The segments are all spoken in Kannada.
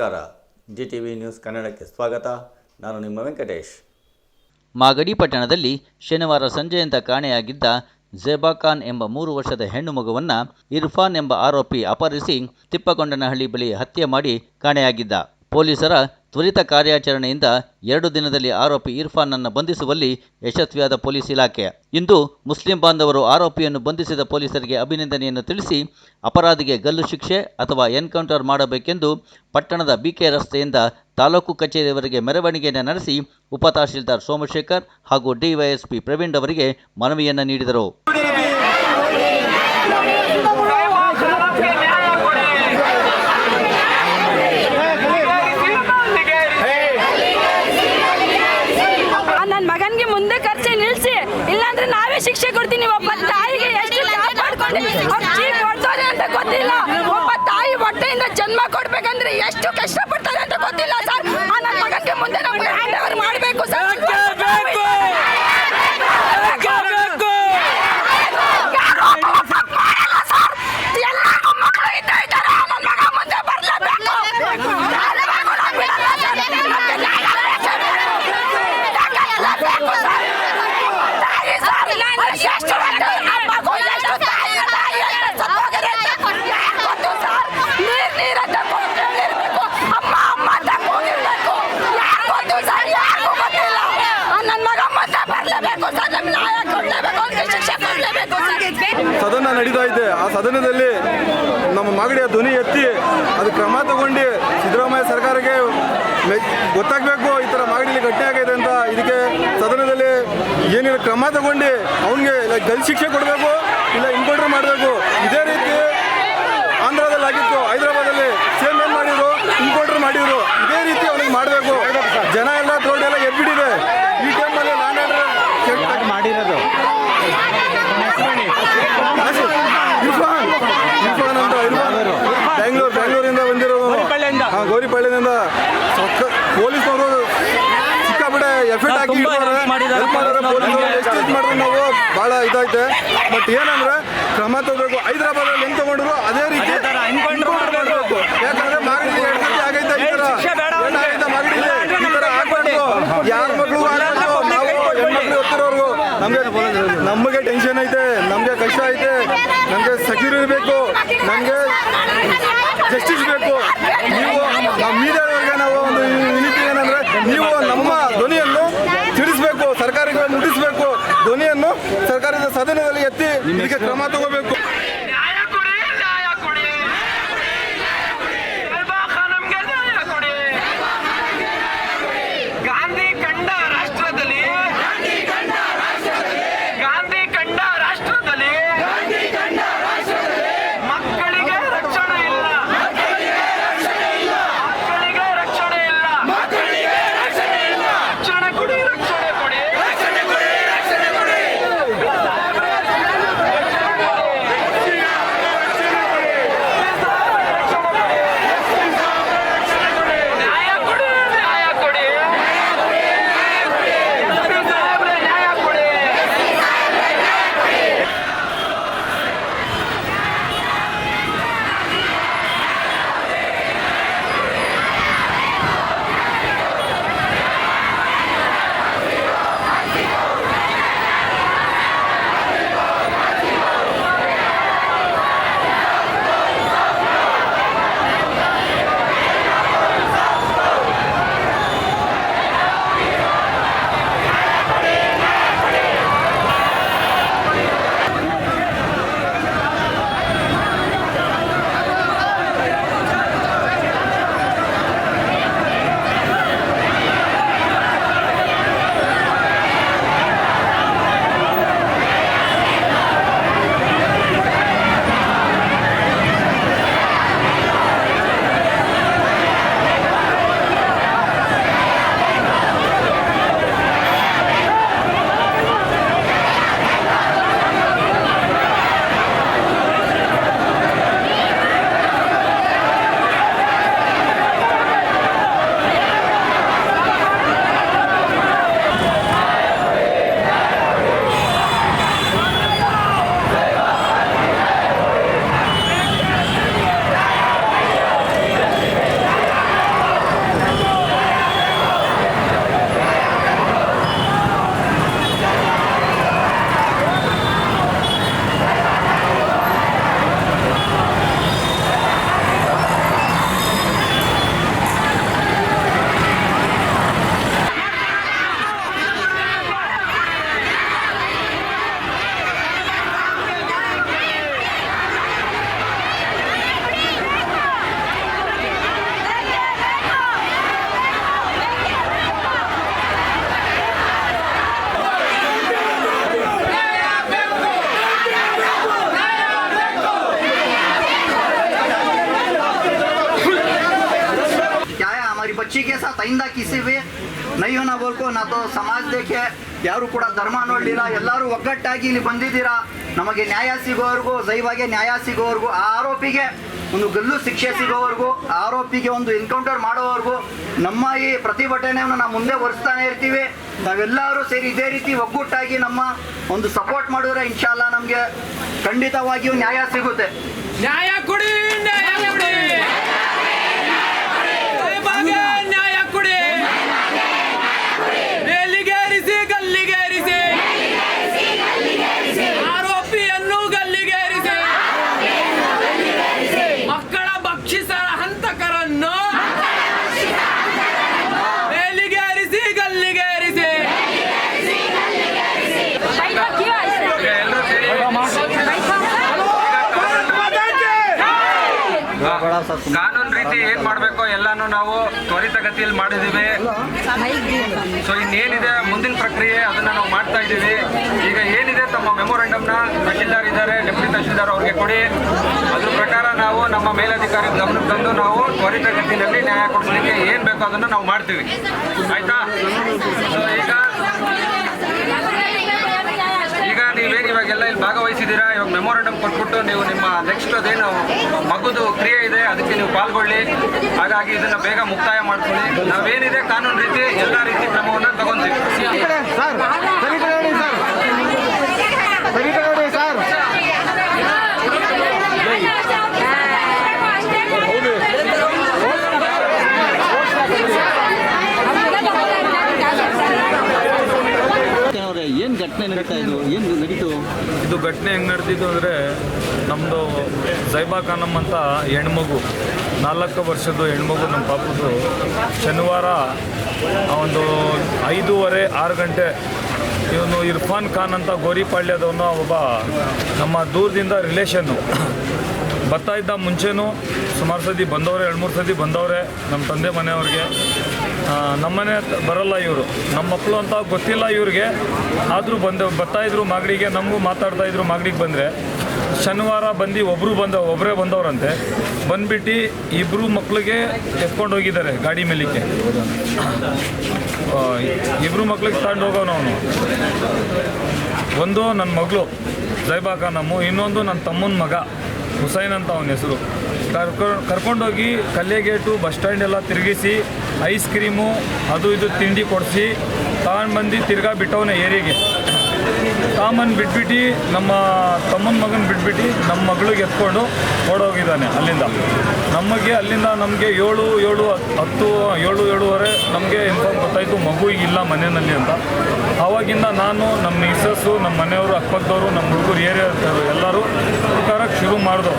ನಮಸ್ಕಾರ. ಜಿ ಟಿ ವಿ ನ್ಯೂಸ್ ಕನ್ನಡಕ್ಕೆ ಸ್ವಾಗತ. ನಾನು ನಿಮ್ಮ ವೆಂಕಟೇಶ್. ಮಾಗಡಿ ಪಟ್ಟಣದಲ್ಲಿ ಶನಿವಾರ ಸಂಜೆಯಿಂದ ಕಾಣೆಯಾಗಿದ್ದ ಝೇಬಾ ಖಾನ್ ಎಂಬ ಮೂರು ವರ್ಷದ ಹೆಣ್ಣು ಮಗುವನ್ನು ಇರ್ಫಾನ್ ಎಂಬ ಆರೋಪಿ ಅಪಹರಿಸಿ ತಿಪ್ಪಗೊಂಡನಹಳ್ಳಿ ಬಳಿ ಹತ್ಯೆ ಮಾಡಿ ಕಾಣೆಯಾಗಿದ್ದ. ಪೊಲೀಸರ ತ್ವರಿತ ಕಾರ್ಯಾಚರಣೆಯಿಂದ ಎರಡು ದಿನದಲ್ಲಿ ಆರೋಪಿ ಇರ್ಫಾನ್ನನ್ನು ಬಂಧಿಸುವಲ್ಲಿ ಯಶಸ್ವಿಯಾದ ಪೊಲೀಸ್ ಇಲಾಖೆ. ಇಂದು ಮುಸ್ಲಿಂ ಬಾಂಧವರು ಆರೋಪಿಯನ್ನು ಬಂಧಿಸಿದ ಪೊಲೀಸರಿಗೆ ಅಭಿನಂದನೆಯನ್ನು ತಿಳಿಸಿ ಅಪರಾಧಿಗೆ ಗಲ್ಲು ಶಿಕ್ಷೆ ಅಥವಾ ಎನ್ಕೌಂಟರ್ ಮಾಡಬೇಕೆಂದು ಪಟ್ಟಣದ ಬಿಕೆ ರಸ್ತೆಯಿಂದ ತಾಲೂಕು ಕಚೇರಿಯವರೆಗೆ ಮೆರವಣಿಗೆಯನ್ನು ನಡೆಸಿ ಉಪತಹಶೀಲ್ದಾರ್ ಸೋಮಶೇಖರ್ ಹಾಗೂ ಡಿವೈಎಸ್ಪಿ ಪ್ರವೀಣ್ ಅವರಿಗೆ ಮನವಿಯನ್ನು ನೀಡಿದರು. ಅಂತ ಗೊತ್ತಿಲ್ಲ. ಒಬ್ಬ ತಾಯಿ ಹೊಟ್ಟೆಯಿಂದ ಜನ್ಮ ಕೊಡ್ಬೇಕಂದ್ರೆ ಎಷ್ಟು ಕಷ್ಟ ಪಡ್ತಾರೆ ಅಂತ ಗೊತ್ತಿಲ್ಲ ಸರ್. ಆ ನನ್ನ ಮಗನ್ಗೆ ಮುಂದೆ ನಮ್ಗೆ ಹ್ಯಾಂಡ್ ಓವರ್ ಮಾಡಬೇಕು ಸರ್. ಎಲ್ಲರಿಗೂ ಮಕ್ಕಳು ಇದ್ದೇ ಇದ್ದಾರೆ. ನನ್ನ ಮಗ ಮುಂದೆ ಬರ್ಲೇಬೇಕು. ಯಾರೇ ಮಗು ನಾನ್ ಬಿಡಲ್ಲ ಸರ್. ನಮ್ಗೆ ನ್ಯಾಯ ಬೇಕು ಸರ್. ತಾಯಿ ಸರ್, ಎಷ್ಟು ಹೊತ್ತು ಆ ಮಗು ಎಷ್ಟು ತಾಯಿ ತಾಯಿ ಅಂತ ಸತ್ತೋಗಿದೆ ಅಂತ ಯಾರ್ ಗೊತ್ತು ಸರ್? ನೀರ್ ನೀರ್ ಅಂತ ಕೂಗಿರ್ಬೇಕು. ಅಮ್ಮ ಅಮ್ಮ ಅಂತ ಕೂಗಿರ್ಬೇಕು. ಯಾರ್ ಗೊತ್ತು ಸರ್? ಯಾರ್ಗೂ ಗೊತ್ತಿಲ್ಲ. ಆ ನನ್ ಮಗ ಮುಂದೆ ಬರ್ಲೇಬೇಕು ಸರ್ ನಮ್ಗೆ ನ್ಯಾಯ ಕೊಡ್ಲೇಬೇಕು ಅವ್ನಿಗೆ ಶಿಕ್ಷೆ ಕೊಡ್ಲೇಬೇಕು ಸರ್ ಸದನ ನಡೀತಾ ಇದೆ. ಆ ಸದನದಲ್ಲಿ ನಮ್ಮ ಮಾಗಡಿಯ ಧ್ವನಿ ಎತ್ತಿ ಅದು ಕ್ರಮ ತಗೊಂಡು ಸಿದ್ದರಾಮಯ್ಯ ಸರ್ಕಾರಕ್ಕೆ ಗೊತ್ತಾಗಬೇಕು ಈ ಥರ ಮಾಗಡಿಯಲ್ಲಿ ಘಟನೆ ಆಗಿದೆ ಅಂತ. ಇದಕ್ಕೆ ಸದನದಲ್ಲಿ ಏನಿಲ್ಲ ಕ್ರಮ ತಗೊಂಡು ಅವನಿಗೆ ಗಲ್ ಶಿಕ್ಷೆ ಕೊಡಬೇಕು, ಇಲ್ಲ ಇನ್ಕೌಂಟರ್ ಮಾಡಬೇಕು. ಇದೇ ರೀತಿ ಆಂಧ್ರದಲ್ಲಿ ಆಗಿತ್ತು. ಹೈದರಾಬಾದಲ್ಲಿ ಸೇಮ್ ಏನು ಮಾಡಿದ್ರು? ಇನ್ಕೌಂಟರ್ ಮಾಡಿದ್ರು. ಇದೇ ರೀತಿ ಅವ್ನಿಗೆ ಮಾಡಬೇಕು. ಜನ ಎಲ್ಲ ತೋಡಿ ಎಲ್ಲ ಎದ್ಬಿಟ್ಟಿದೆ ಇದಾಯ್ತೆ ಬಟ್ ಏನಂದ್ರೆ ಕ್ರಮ ತಗೋಬೇಕು. ಹೈದರಾಬಾದಲ್ಲಿ ಹೆಂಗ್ ತಗೊಂಡ್ರು ಅದೇ ರೀತಿ ಮಾಡಬೇಕು. ಯಾಕಂದ್ರೆ ಆಗೈತೆ ಈ ಈ ಆಗ್ಬಾರ್ದು ಯಾರ ಆಗ್ಬಾರ್ದು ನಾವು ಹೆಣ್ಮಕ್ಳು ನಮಗೆ ಟೆನ್ಷನ್ ಐತೆ. ನಮಗೆ ಕಷ್ಟ ಐತೆ. ನಮಗೆ ಸೆಕ್ಯೂರಿಟಿ ಬೇಕು ನಮಗೆ ಜಸ್ಟಿಸ್ ಬೇಕು. ನೀವು ನಮ್ಮ ಮೀಡಿಯಾದವ್ರಿಗೆ ನಾವು ಒಂದು ವಿನಂತಿ ಏನಂದ್ರೆ ನೀವು ಸರ್ಕಾರದ ಸದನದಲ್ಲಿ ಎತ್ತಿ ಇದಕ್ಕೆ ಕ್ರಮ ತಗೋಬೇಕು. नहीं होना बोल को ना तो समाज देखे ಯಾರು ಕೂಡ ಧರ್ಮ ನೋಡಲಿಲ್ಲ ಎಲ್ಲರೂ ಒಗ್ಗಟ್ಟಾಗಿ ಇಲ್ಲಿ ಬಂದಿದ್ದೀರಾ ನಮಗೆ ನ್ಯಾಯ ಸಿಗೋವರೆಗೂ ಜೈವಾಗೆ ನ್ಯಾಯ ಸಿಗೋವರೆಗೂ ಆ ಆರೋಪಿಗೆ ಒಂದು ಗಲ್ಲು ಶಿಕ್ಷೆ ಸಿಗೋವರೆಗೂ ಆ ಆರೋಪಿಗೆ ಒಂದು ಎನ್ಕೌಂಟರ್ ಮಾಡೋವರೆಗೂ ನಮ್ಮ ಈ ಪ್ರತಿಭಟನೆಯನ್ನು ನಾವು ಮುಂದೆ ಒರೆಸ್ತಾನೆ ಇರ್ತೀವಿ ನಾವೆಲ್ಲರೂ ಸೇರಿ ಇದೇ ರೀತಿ ಒಗ್ಗಟ್ಟಾಗಿ ನಮ್ಮ ಒಂದು ಸಪೋರ್ಟ್ ಮಾಡಿದ್ರೆ ಇನ್ಶಾಲ್ಲ ನಮಗೆ ಖಂಡಿತವಾಗಿಯೂ ನ್ಯಾಯ ಸಿಗುತ್ತೆ ನ್ಯಾಯ ಕೊಡಿ ಕಾನೂನು ರೀತಿ ಏನ್ ಮಾಡ್ಬೇಕೋ ಎಲ್ಲಾನು ನಾವು ತ್ವರಿತಗತಿಯಲ್ಲಿ ಮಾಡಿದೀವಿ ಸೊ ಇನ್ನೇನಿದೆ ಮುಂದಿನ ಪ್ರಕ್ರಿಯೆ, ಅದನ್ನ ನಾವು ಮಾಡ್ತಾ ಇದ್ದೀವಿ. ಈಗ ಏನಿದೆ ತಮ್ಮ ಮೆಮೊರಂಡಮ್ನ, ತಹಶೀಲ್ದಾರ್ ಇದ್ದಾರೆ ಡೆಪ್ಯೂಟಿ ತಹಶೀಲ್ದಾರ್ ಅವ್ರಿಗೆ ಕೊಡಿ. ಅದ್ರ ಪ್ರಕಾರ ನಾವು ನಮ್ಮ ಮೇಲಧಿಕಾರಿ ಗಮನಕ್ಕೆ ತಂದು ನಾವು ತ್ವರಿತಗತಿಯಲ್ಲಿ ನ್ಯಾಯ ಕೊಡಿಸ್ಲಿಕ್ಕೆ ಏನ್ ಬೇಕೋ ಅದನ್ನ ನಾವು ಮಾಡ್ತೀವಿ. ಆಯ್ತಾ? ಸೊ ಈಗ ಈಗ ಇವಾಗೆಲ್ಲ ಇಲ್ಲಿ ಭಾಗವಹಿಸಿದ್ದೀರಾ? ಇವಾಗ ಮೆಮೊರಂಡಮ್ ಕೊಟ್ಬಿಟ್ಟು ನೀವು ನಿಮ್ಮ ನೆಕ್ಸ್ಟ್ ಅದೇನು ಮಗುದು ಕ್ರಿಯೆ ಇದೆ, ಅದಕ್ಕೆ ನೀವು ಪಾಲ್ಗೊಳ್ಳಿ. ಹಾಗಾಗಿ ಇದನ್ನ ಬೇಗ ಮುಕ್ತಾಯ ಮಾಡ್ಕೊಳ್ಳಿ. ನಾವೇನಿದೆ ಕಾನೂನು ರೀತಿ, ಎಲ್ಲ ರೀತಿ ಕ್ರಮವನ್ನು ತಗೊಂತೀವಿ ಅವರೇ ಏನು ಘಟನೆ ನಡೀತಾ ಇದು ಏನು ನಡೀತು ಇದು ಘಟನೆ ಹೆಂಗೆ ನಡೆದಿದ್ದು ಅಂದರೆ ನಮ್ಮದು ಜೈಬಾ ಖಾನಮ್ ಅಂತ ಹೆಣ್ಮಗು, ನಾಲ್ಕು ವರ್ಷದ ಹೆಣ್ಮಗು ನಮ್ಮ ಪಾಪದ್ದು ಶನಿವಾರ ಒಂದು ಐದೂವರೆ, ಆರು ಗಂಟೆ ಇವನು ಇರ್ಫಾನ್ ಖಾನ್ ಅಂತ ಗೋರಿಪಾಳ್ಯದವನು ಒಬ್ಬ ನಮ್ಮ ದೂರದಿಂದ ರಿಲೇಷನ್ನು ಬರ್ತಾ ಇದ್ದ ಮುಂಚೆನೂ ಸುಮಾರು ಸತಿ ಬಂದವರೇ, ಎರಡು ಮೂರು ಸತಿ ಬಂದವ್ರೆ ನಮ್ಮ ತಂದೆ ಮನೆಯವ್ರಿಗೆ. ನಮ್ಮ ನಮ್ಮನೆ ಬರಲ್ಲ ಇವರು. ನಮ್ಮ ಮಕ್ಕಳು ಅಂತ ಗೊತ್ತಿಲ್ಲ ಇವ್ರಿಗೆ. ಆದರೂ ಬಂದ ಬರ್ತಾಯಿದ್ರು ಮಾಗಡಿಗೆ, ನಮಗೂ ಮಾತಾಡ್ತಾ ಇದ್ರು ಮಾಗಡಿಗೆ ಬಂದರೆ. ಶನಿವಾರ ಬಂದು ಒಬ್ಬರು ಬಂದ ಒಬ್ಬರೇ ಬಂದವರಂತೆ. ಬಂದುಬಿಟ್ಟು ಇಬ್ಬರು ಮಕ್ಕಳಿಗೆ ಎತ್ಕೊಂಡು ಹೋಗಿದ್ದಾರೆ ಗಾಡಿ ಮೇಲಿಕ್ಕೆ. ಇಬ್ಬರು ಮಕ್ಳಿಗೆ ತಗೊಂಡು ಹೋಗೋನು ಅವನು. ಒಂದು ನನ್ನ ಮಗಳು ಜೈಬಾ ನಮ್ಮ, ಇನ್ನೊಂದು ನನ್ನ ತಮ್ಮನ ಮಗ. ಹುಸೈನ್ ಅಂತ ಅವನ ಹೆಸರು. ಕರ್ಕೊಂಡು ಕರ್ಕೊಂಡೋಗಿ ಕಲ್ಲೆಗೇಟು ಬಸ್ ಸ್ಟ್ಯಾಂಡ್ ಎಲ್ಲ ತಿರುಗಿಸಿ, ಐಸ್ ಕ್ರೀಮು, ಅದು ಇದು ತಿಂಡಿ ಕೊಡಿಸಿ, ತಾನು ಬಂದು ತಿರ್ಗಾ ಬಿಟ್ಟವನ ಏರಿಗೆ. ತಾಮನ್ ಬಿಟ್ಬಿಟ್ಟು ನಮ್ಮ ತಮ್ಮನ ಮಗನ ಬಿಟ್ಬಿಟ್ಟು ನಮ್ಮ ಮಗಳಿಗೆ ಎತ್ಕೊಂಡು ಓಡೋಗಿದ್ದಾನೆ ಅಲ್ಲಿಂದ. ನಮಗೆ ಅಲ್ಲಿಂದ ನಮಗೆ ಏಳು ಏಳು, ಹತ್ತು, ಏಳು, ಏಳುವರೆ ನಮಗೆ ಇನ್ಫಾರ್ಮ್ ಗೊತ್ತಾಯಿತು, ಮಗು ಇಲ್ಲ ಮನೆಯಲ್ಲಿ ಅಂತ. ಆವಾಗಿಂದ ನಾನು, ನಮ್ಮ ಮಿಸ್ಸಸ್ಸು ನಮ್ಮ ಮನೆಯವರು, ಅಕ್ಕಪಕ್ಕದವರು ನಮ್ಮ ಹುಡುಗರು ಏರಿಯಾ ಎಲ್ಲರೂ ಹುಡುಕಾರಕ್ಕೆ ಶುರು ಮಾಡಿದ್ರು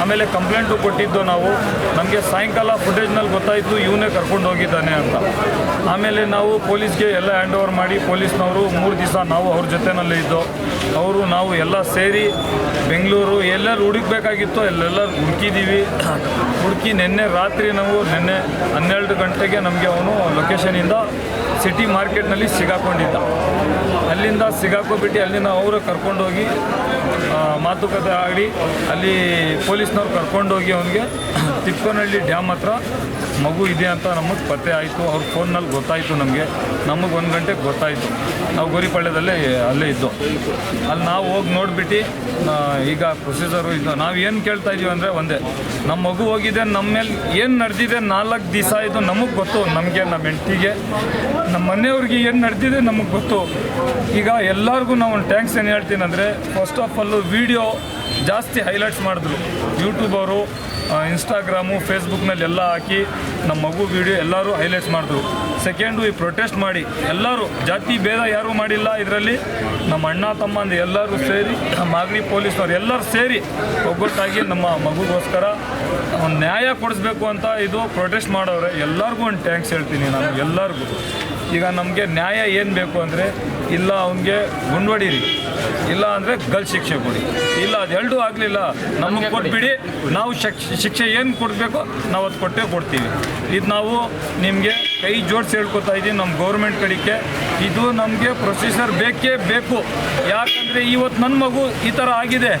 ಆಮೇಲೆ ಕಂಪ್ಲೇಂಟು ಕೊಟ್ಟಿದ್ದು ನಾವು. ನಮಗೆ ಸಾಯಂಕಾಲ ಫುಟೇಜ್ನಲ್ಲಿ ಗೊತ್ತಾಯಿತು ಇವನೇ ಕರ್ಕೊಂಡು ಹೋಗಿದ್ದಾನೆ ಅಂತ. ಆಮೇಲೆ ನಾವು ಪೊಲೀಸ್ಗೆ ಎಲ್ಲ ಹ್ಯಾಂಡ್ ಓವರ್ ಮಾಡಿ ಪೊಲೀಸ್ನವರು ಮೂರು ದಿವಸ ನಾವು ಅವ್ರ ಜೊತೆನಲ್ಲೇ ಇದ್ದು, ಅವರು ನಾವು ಎಲ್ಲ ಸೇರಿ ಬೆಂಗಳೂರು, ಎಲ್ಲರೂ ಹುಡುಕ್ಬೇಕಾಗಿತ್ತು ಅಲ್ಲೆಲ್ಲ ಹುಡುಕಿದ್ದೀವಿ ಹುಡುಕಿ ನಿನ್ನೆ ರಾತ್ರಿ ನಾವು ನಿನ್ನೆ ಹನ್ನೆರಡು ಗಂಟೆಗೆ ನಮಗೆ ಅವನು ಲೊಕೇಶನಿಂದ ಸಿಟಿ ಮಾರ್ಕೆಟ್ನಲ್ಲಿ ಸಿಗಾಕೊಂಡಿದ್ದ. ಅಲ್ಲಿಂದ ಸಿಗಾಕೋಬಿಟ್ಟು ಅಲ್ಲಿನ ಅವರು ಕರ್ಕೊಂಡೋಗಿ ಮಾತುಕತೆ ಆಗಲಿ ಅಲ್ಲಿ ಪೊಲೀಸ್ನವ್ರು ಕರ್ಕೊಂಡೋಗಿ ಅವನಿಗೆ ತಿಪ್ಪನಹಳ್ಳಿ ಡ್ಯಾಮ್ ಹತ್ರ ಮಗು ಇದೆ ಅಂತ ನಮಗೆ ಪತ್ತೆ ಆಯಿತು, ಅವ್ರ ಫೋನ್ನಲ್ಲಿ ಗೊತ್ತಾಯಿತು ನಮಗೆ. ನಮಗೆ ಒಂದು ಗಂಟೆಗೆ ಗೊತ್ತಾಯಿತು. ನಾವು ಗೋರಿಪಾಳ್ಯದಲ್ಲೇ ಅಲ್ಲೇ ಇದ್ದು. ಅಲ್ಲಿ ನಾವು ಹೋಗಿ ನೋಡಿಬಿಟ್ಟು ಈಗ ಪ್ರೊಸೀಜರು ಇದು, ನಾವು ಏನು ಕೇಳ್ತಾ ಇದ್ದೀವಿ ಅಂದರೆ ಒಂದೇ ನಮ್ಮ ಮಗು ಹೋಗಿದೆ ನಮ್ಮ ಮೇಲೆ ಏನು ನಡೆದಿದೆ ನಾಲ್ಕು ದಿವಸ ಇದು ನಮಗೆ ಗೊತ್ತು, ನಮಗೆ ನಮ್ಮ ಹೆಂಡತಿಗೆ. ನಮ್ಮ ಮನೆಯವ್ರಿಗೆ ಏನು ನಡೆದಿದೆ ನಮಗೆ ಗೊತ್ತು. ಈಗ ಎಲ್ಲರಿಗೂ ನಾವು ಒಂದು ಟ್ಯಾಂಕ್ಸ್ ಏನು ಹೇಳ್ತೀನಿ ಅಂದರೆ ಫಸ್ಟ್ ಆಫ್ ಆಲ್ ವಿಡಿಯೋ ಜಾಸ್ತಿ ಹೈಲೈಟ್ಸ್ ಮಾಡಿದ್ರು. ಯೂಟ್ಯೂಬ್ ಅವರು ಇನ್ಸ್ಟಾಗ್ರಾಮು ಫೇಸ್ಬುಕ್ನಲ್ಲಿ ಎಲ್ಲ ಹಾಕಿ ನಮ್ಮ ಮಗು ವಿಡಿಯೋ ಎಲ್ಲರೂ ಹೈಲೈಟ್ಸ್ ಮಾಡಿದ್ರು. ಸೆಕೆಂಡು ಈ ಪ್ರೊಟೆಸ್ಟ್ ಮಾಡಿ, ಎಲ್ಲರೂ, ಜಾತಿ ಭೇದ ಯಾರೂ ಮಾಡಿಲ್ಲ ಇದರಲ್ಲಿ. ನಮ್ಮ ಅಣ್ಣ ತಮ್ಮ ಅಂದು ಎಲ್ಲರೂ ಸೇರಿ ಮಾಗಡಿ ಪೊಲೀಸ್ನವ್ರು ಎಲ್ಲರೂ ಸೇರಿ ಒಗ್ಗಟ್ಟಾಗಿ ನಮ್ಮ ಮಗುಗೋಸ್ಕರ ಒಂದು ನ್ಯಾಯ ಕೊಡಿಸ್ಬೇಕು ಅಂತ ಇದು ಪ್ರೊಟೆಸ್ಟ್ ಮಾಡೋರೆ ಎಲ್ಲರಿಗೂ ಒಂದು ಟ್ಯಾಂಕ್ಸ್ ಹೇಳ್ತೀನಿ ನಾನು ಎಲ್ಲರಿಗೂ. ಈಗ ನಮಗೆ ನ್ಯಾಯ ಏನು ಬೇಕು ಅಂದರೆ ಇಲ್ಲ ಅವನಿಗೆ ಗುಂಡ್ವಡಿರಿ ಇಲ್ಲ ಅಂದರೆ ಗಲ್ ಶಿಕ್ಷೆ ಕೊಡಿ. ಇಲ್ಲ ಅದೆರಡೂ ಆಗಲಿಲ್ಲ ನಮಗೆ ಕೊಟ್ಬಿಡಿ. ನಾವು ಶಿಕ್ಷ ಶಿಕ್ಷೆ ಏನು ಕೊಡಬೇಕು ನಾವು ಅದು ಕೊಟ್ಟೇ ಕೊಡ್ತೀವಿ. ಇದು ನಾವು ನಿಮಗೆ ಕೈ ಜೋಡಿಸಿ ಹೇಳ್ಕೊತಾ ಇದ್ದೀವಿ ನಮ್ಮ ಗೌರ್ಮೆಂಟ್ ಕಡೆಗೆ. ಇದು ನಮಗೆ ಪ್ರೊಸೀಜರ್ ಬೇಕೇ ಬೇಕು. ಯಾಕಂದರೆ ಇವತ್ತು ನನ್ನ ಮಗು ಈ ಥರ ಆಗಿದೆ.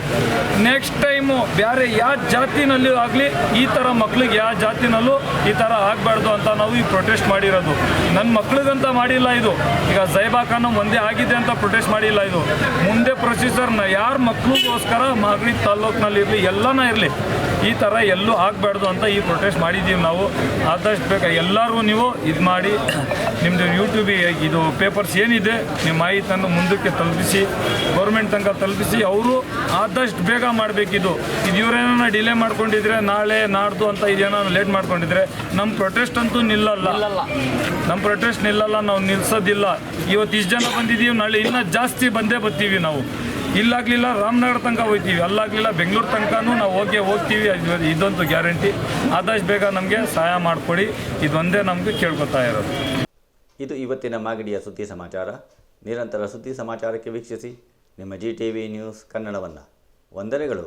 ನೆಕ್ಸ್ಟ್ ಟೈಮು ಬೇರೆ ಯಾವ ಜಾತಿನಲ್ಲಿ ಆಗಲಿ ಈ ಥರ ಮಕ್ಳಿಗೆ ಯಾವ ಜಾತಿನಲ್ಲೂ ಈ ಥರ ಆಗಬಾರ್ದು ಅಂತ ನಾವು ಈ ಪ್ರೊಟೆಸ್ಟ್ ಮಾಡಿರೋದು. ನನ್ನ ಮಕ್ಳಿಗಂತ ಮಾಡಿಲ್ಲ ಇದು. ಈಗ ಜೈಬಾ ಖಾನ್ ಒಂದೇ ಆಗಿದೆ ಅಂತ ಪ್ರೊಟೆಸ್ಟ್ ಮಾಡಿಲ್ಲ ಇದು. ಮುಂದೆ ಪ್ರೊಸೀಜರ್ನ ಯಾರು ಮಕ್ಕಳಿಗೋಸ್ಕರ ಮಾಗಡಿ ತಾಲೂಕಿನಲ್ಲಿ ಇರಲಿ ಎಲ್ಲನ ಇರಲಿ ಈ ಥರ ಎಲ್ಲೂ ಆಗಬಾರ್ದು ಅಂತ ಈ ಪ್ರೊಟೆಸ್ಟ್ ಮಾಡಿದ್ದೀವಿ ನಾವು. ಆದಷ್ಟು ಬೇಗ ಎಲ್ಲರೂ ನೀವು ಇದು ಮಾಡಿ ನಿಮ್ಮದು ಯೂಟ್ಯೂಬ್ ಇದು ಪೇಪರ್ಸ್ ಏನಿದೆ ನಿಮ್ಮ ಮಾಹಿತಿಯನ್ನು ಮುಂದಕ್ಕೆ ತಲುಪಿಸಿ ಗೌರ್ಮೆಂಟ್ ತನಕ ತಲುಪಿಸಿ ಅವರು ಆದಷ್ಟು ಬೇಗ ಮಾಡಬೇಕಿದು. ಇದು ಇವರೇನೋ ಡಿಲೇ ಮಾಡ್ಕೊಂಡಿದ್ರೆ ನಾಳೆ ನಾಡ್ದು ಅಂತ ಇದೇನೋ ಲೇಟ್ ಮಾಡ್ಕೊಂಡಿದ್ರೆ ನಮ್ಮ ಪ್ರೊಟೆಸ್ಟ್ ಅಂತೂ ನಿಲ್ಲಲ್ಲ. ನಮ್ಮ ಪ್ರೊಟೆಸ್ಟ್ ನಿಲ್ಲಲ್ಲ ನಾವು ನಿಲ್ಸೋದಿಲ್ಲ. ಇವತ್ತು ಇಷ್ಟು ಜನ ಬಂದಿದ್ದೀವಿ, ನಾಳೆ ಇನ್ನೂ ಜಾಸ್ತಿ ಬಂದೇ ಬರ್ತೀವಿ ನಾವು. ಇಲ್ಲಾಗಲಿಲ್ಲ ರಾಮನಗರ ತನಕ ಹೋಗ್ತೀವಿ ಅಲ್ಲಾಗಲಿಲ್ಲ ಬೆಂಗಳೂರು ತನಕನೂ ನಾವು ಹೋಗಿ ಹೋಗ್ತೀವಿ ಇದೊಂದು ಗ್ಯಾರಂಟಿ. ಆದಷ್ಟು ಬೇಗ ನಮಗೆ ಸಹಾಯ ಮಾಡಿಕೊಡಿ, ಇದೊಂದೇ ನಮಗೆ ಕೇಳ್ಕೊತಾ ಇರೋದು. ಇದು ಇವತ್ತಿನ ಮಾಗಡಿಯ ಸುದ್ದಿ ಸಮಾಚಾರ. ನಿರಂತರ ಸುದ್ದಿ ಸಮಾಚಾರಕ್ಕೆ ವೀಕ್ಷಿಸಿ, ನಿಮ್ಮ ಜಿ ಟಿ ವಿ ನ್ಯೂಸ್ ಕನ್ನಡವನ್ನು. ವಂದನೆಗಳು.